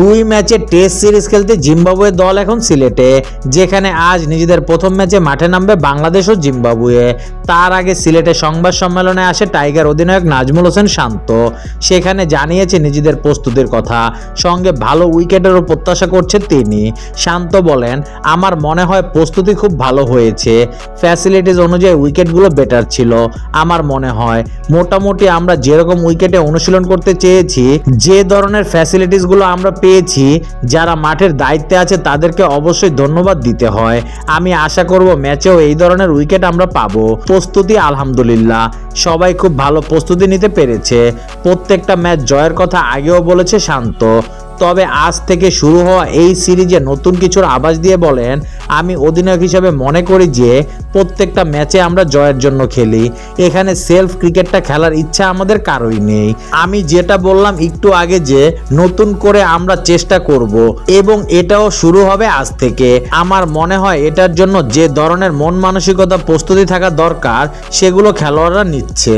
দুই ম্যাচে test series খেলতে জিম্বাবুয়ে দল এখন সিলেটে, যেখানে আজ নিজেদের প্রথম ম্যাচে মাঠে নামবে বাংলাদেশ ও জিম্বাবুয়ে। তার আগে সিলেটে সংবাদ সম্মেলনে আসে টাইগার অধিনায়ক নাজমুল হোসেন শান্ত। সেখানে জানিয়েছে নিজেদের প্রস্তুতির কথা, সঙ্গে ভালো উইকেটেরও প্রত্যাশা করছে তিনি। শান্ত বলেন, আমার মনে হয় প্রস্তুতি খুব ভালো হয়েছে। ফ্যাসিলিটিস অনুযায়ী উইকেটগুলো বেটার ছিল। আমার মনে হয় মোটামুটি আমরা যেরকম উইকেটে অনুশীলন করতে চেয়েছি, যে ধরনের ফ্যাসিলিটিসগুলো আমরা পেয়েছি, যারা মাঠের দায়িত্বে আছে তাদেরকে অবশ্যই ধন্যবাদ দিতে হয়। আমি আশা করব ম্যাচেও এই ধরনের উইকেট আমরা পাব। প্রস্তুতি আলহামদুলিল্লাহ। সবাই খুব ভালো প্রস্তুতি নিতে পেরেছে। প্রত্যেকটা ম্যাচ জয়ের কথা আগেও বলেছে শান্ত। তবে আজ থেকে শুরু হওয়া এই সিরিজে নতুন কিছুর আভাস দিয়ে বলেন, আমি অধিনায়ক হিসেবে মনে করি যে প্রত্যেকটা ম্যাচে আমরা জয়ের জন্য খেলি। এখানে সেলফ ক্রিকেটটা খেলার ইচ্ছা আমাদের কারোই নেই। আমি যেটা বললাম একটু আগে যে নতুন করে আমরা চেষ্টা করব এবং এটাও শুরু হবে আজ থেকে। আমার মনে হয় এটার জন্য যে ধরনের মন মানসিকতা প্রস্তুতি থাকা দরকার, সেগুলো খেলোয়াড়রা নিচ্ছে।